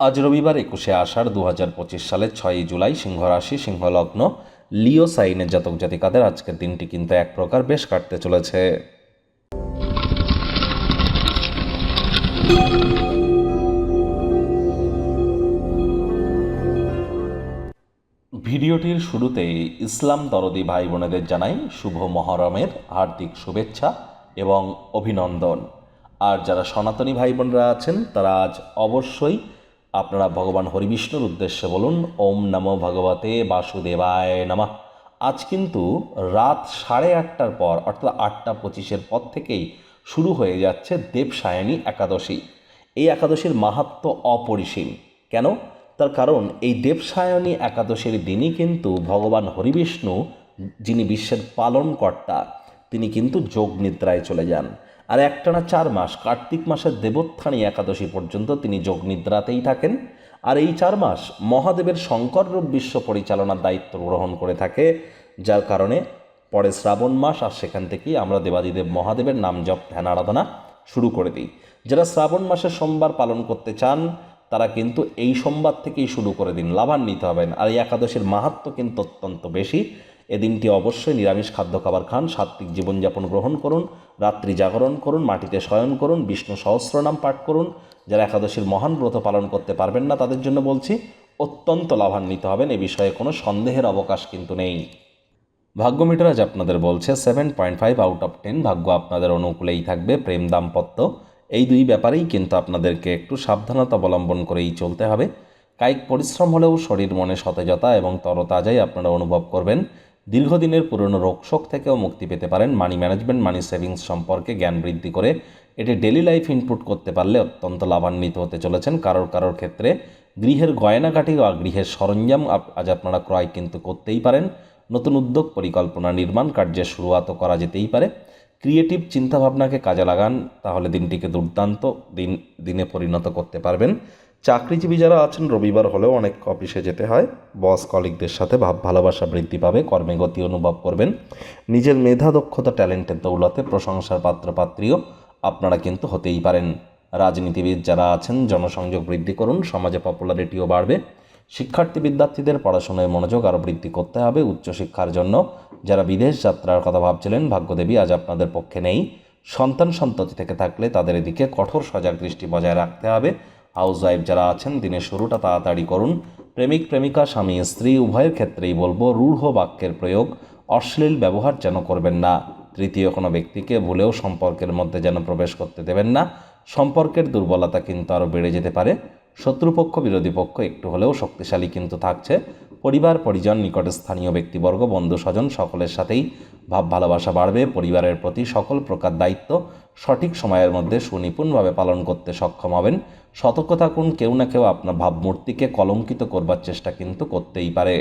আজ রবিবার একুশে আষাঢ় দু হাজার পঁচিশ সালের ছয়ই জুলাই সিংহ রাশি সিংহ লিও সাইনের জাতক জাতিকাদের আজকের দিনটি কিন্তু এক প্রকার বেশ কাটতে চলেছে। ভিডিওটির শুরুতেই ইসলাম দরদি ভাই বোনেদের জানাই শুভ মহরমের হার্দিক শুভেচ্ছা এবং অভিনন্দন। আর যারা সনাতনী ভাই বোনরা আছেন, তারা আজ অবশ্যই আপনারা ভগবান হরিবিষ্ণুর উদ্দেশ্যে বলুন, ওম নমো ভগবতে বাসুদেবায় নমঃ। আজ কিন্তু রাত সাড়ে আটটার পর, অর্থাৎ আটটা পঁচিশের পর থেকেই শুরু হয়ে যাচ্ছে দেবসায়নী একাদশী। এই একাদশীর মাহাত্ম অপরিসীম। কেন? তার কারণ এই দেবসায়নী একাদশীর দিনই কিন্তু ভগবান হরিবিষ্ণু, যিনি বিশ্বের পালনকর্তা, তিনি কিন্তু যোগ নিদ্রায় চলে যান। আর একটানা চার মাস, কার্তিক মাসের দেবোত্থানী একাদশী পর্যন্ত তিনি যোগ নিদ্রাতেই থাকেন। আর এই চার মাস মহাদেবের শঙ্কর রূপ বিশ্ব পরিচালনার দায়িত্ব গ্রহণ করে থাকে, যার কারণে পরে শ্রাবণ মাস আর সেখান থেকেই আমরা দেবাদিদেব মহাদেবের নাম জপ, ধ্যান, আরাধনা শুরু করে দিই। যারা শ্রাবণ মাসের সোমবার পালন করতে চান, তারা কিন্তু এই সোমবার থেকেই শুরু করে দিন, লাভান্বিত হবেন। আর এই একাদশীর মাহাত্ম কিন্তু অত্যন্ত বেশি। এ দিনটি অবশ্যই নিরামিষ খাদ্য খাবার খান, সাত্ত্বিক জীবনযাপন গ্রহণ করুন, রাত্রি জাগরণ করুন, মাটিতে শয়ন করুন, বিষ্ণু সহস্রনাম পাঠ করুন। যারা একাদশীর মহান ব্রত পালন করতে পারবেন না, তাদের জন্য বলছি, অত্যন্ত লাভান্বিত হবেন, এ বিষয়ে কোনো সন্দেহের অবকাশ কিন্তু নেই। ভাগ্য মিটার আজ আপনাদের বলছে seven point five out of ten ভাগ্য আপনাদের অনুকূলেই থাকবে, প্রেম দাম্পত্য। এই দুই ব্যাপারেই কিন্তু আপনাদেরকে একটু সাবধানতা অবলম্বন করেই চলতে হবে। কায়িক পরিশ্রম হলেও শরীর মনে সতেজতা এবং তরতাজাই আপনারা অনুভব করবেন। দীর্ঘদিনের পুরনো রোগশোক থেকেও মুক্তি পেতে পারেন মানি ম্যানেজমেন্ট, মানি সেভিংস সম্পর্কে জ্ঞান বৃদ্ধি করে। এটি ডেলি লাইফ ইনপুট করতে পারলে অত্যন্ত লাভান্বিত হতে চলেছেন। কারোর কারোর ক্ষেত্রে গৃহের গয়নাকাটি বা গৃহের সরঞ্জাম আজ আপনারা ক্রয় কিন্তু করতেই পারেন। নতুন উদ্যোগ, পরিকল্পনা নির্মাণ কার্যের শুরুয়াতও করা যেতেই পারে। ক্রিয়েটিভ চিন্তাভাবনাকে কাজে লাগান, তাহলে দিনটিকে দুর্দান্ত দিন দিনে পরিণত করতে পারবেন। চাকরিজীবী যারা আছেন, রবিবার হলেও অনেক অফিসে যেতে হয়। বস কলিগদের সাথে ভাব, ভালোবাসা বৃদ্ধি পাবে, কর্মে গতি অনুভব করবেন। নিজের মেধা, দক্ষতা, ট্যালেন্টের দৌলতে প্রশংসার পাত্রপাত্রীও আপনারা কিন্তু হতেই পারেন। রাজনীতিবিদ যারা আছেন, জনসংযোগ বৃদ্ধি করুন, সমাজে পপুলারিটিও বাড়বে। শিক্ষার্থী, বিদ্যার্থীদের পড়াশোনায় মনোযোগ আরও বৃদ্ধি করতে হবে উচ্চশিক্ষার জন্য। যারা বিদেশ যাত্রার কথা ভাবছিলেন, ভাগ্যদেবী আজ আপনাদের পক্ষে নেই। সন্তান সন্ততি থেকে থাকলে তাদের এদিকে কঠোর সজাগ দৃষ্টি বজায় রাখতে হবে। ওয়াইফ যারা আছেন, দিনের শুরুটা তাড়াতাড়ি করুন। প্রেমিক, প্রেমিকা, স্বামী, স্ত্রী, উভয়ের ক্ষেত্রেই বলব, রূঢ় বাক্যের প্রয়োগ, অশ্লীল ব্যবহার যেন করবেন না। তৃতীয় কোনো ব্যক্তিকে ভুলেও সম্পর্কের মধ্যে যেন প্রবেশ করতে দেবেন না। সম্পর্কের দুর্বলতা কিন্তু আরও বেড়ে যেতে পারে। শত্রুপক্ষ, বিরোধী পক্ষ একটু হলেও শক্তিশালী কিন্তু থাকছে। পরিবার, পরিজন নিকটে স্থানীয় ব্যক্তিবর্গ বন্ধু স্বজন সকলের সাথেই ভাব ভালোবাসা বাড়বে, পরিবারের প্রতি সকল প্রকার দায়িত্ব সঠিক সময়ের মধ্যে সুনিপুণভাবে পালন করতে সক্ষম হবেন। সতর্ক থাকুন, কেউ না কেউ আপনার ভাবমূর্তিকে কলঙ্কিত করবার চেষ্টা কিন্তু করতেই পারে।